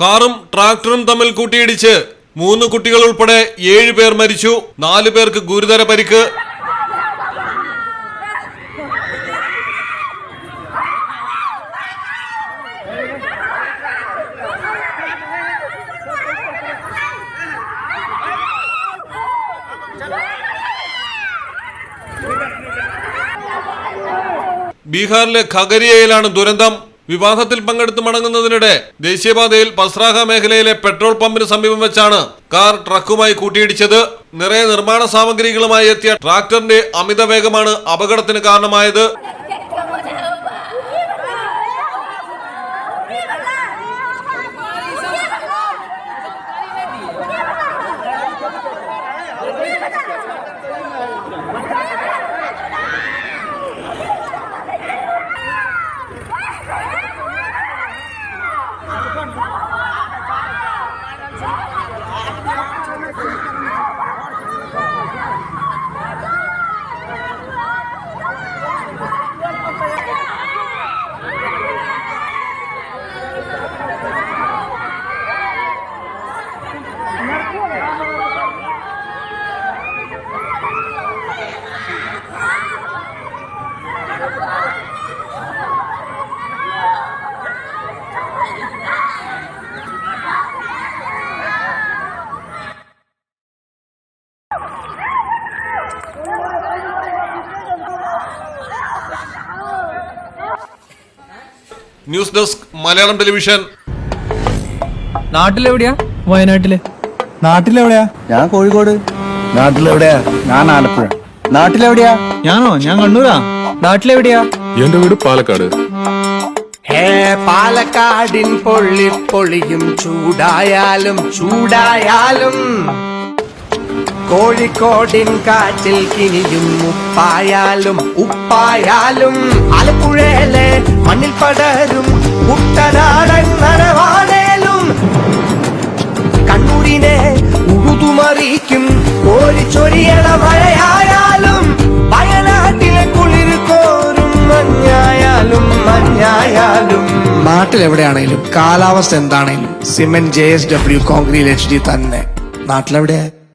കാറും ട്രാക്ടറും തമ്മിൽ കൂട്ടിയിടിച്ച് മൂന്ന് കുട്ടികൾ ഉൾപ്പെടെ ഏഴ് പേർ മരിച്ചു. നാല് പേർക്ക് ഗുരുതര പരിക്ക്. ബീഹാറിലെ ഖഗരിയയിലാണ് ദുരന്തം. വിവാഹത്തിൽ പങ്കെടുത്ത് മടങ്ങുന്നതിനിടെ ദേശീയപാതയിൽ പസ്രാഹ മേഖലയിലെ പെട്രോൾ പമ്പിന് സമീപം വെച്ചാണ് കാർ ട്രക്കുമായി കൂട്ടിയിടിച്ചത്. നിറയെ നിർമ്മാണ സാമഗ്രികളുമായി എത്തിയ ട്രാക്ടറിന്റെ അമിത വേഗമാണ് അപകടത്തിന് കാരണമായത്. News desk Malayalam television. നാട്ടിലെവിടെയാ? വയനാട്ടിലെ. നാട്ടിലെവിടെയാ? ഞാൻ കോഴിക്കോട്. നാട്ടിലെവിടെയാ? ഞാൻ ആലപ്പുഴ. നാട്ടിലെവിടെയാ? ഞാനോ? ഞാൻ കണ്ണൂരാ. നാട്ടിലെവിടെയാ? എന്റെ വീട് പാലക്കാട്. ഹേ പാലക്കാടിൻ പൊള്ളി പൊളിയും ചൂടായാലും ചൂടായാലും. കോഴിക്കോടിൻ കാറ്റിൽ കിനിയും ഉപ്പായാലും ഉപ്പായാലും ആലപ്പുഴയിലെ മണ്ണിൽ പടരും കുട്ടനാടൻ നരവാനേലും കണ്ണൂരിനെ ഉഴുതുമറിയിക്കും കോരിച്ചൊരിയണ മഴയായാലും വയനാട്ടിലെ കുളിർ കോരും മഞ്ഞായാലും മഞ്ഞായാലും. നാട്ടിലെവിടെയാണേലും കാലാവസ്ഥ എന്താണേലും cement J S W concrete H D തന്നെ. നാട്ടിലെവിടെയാ?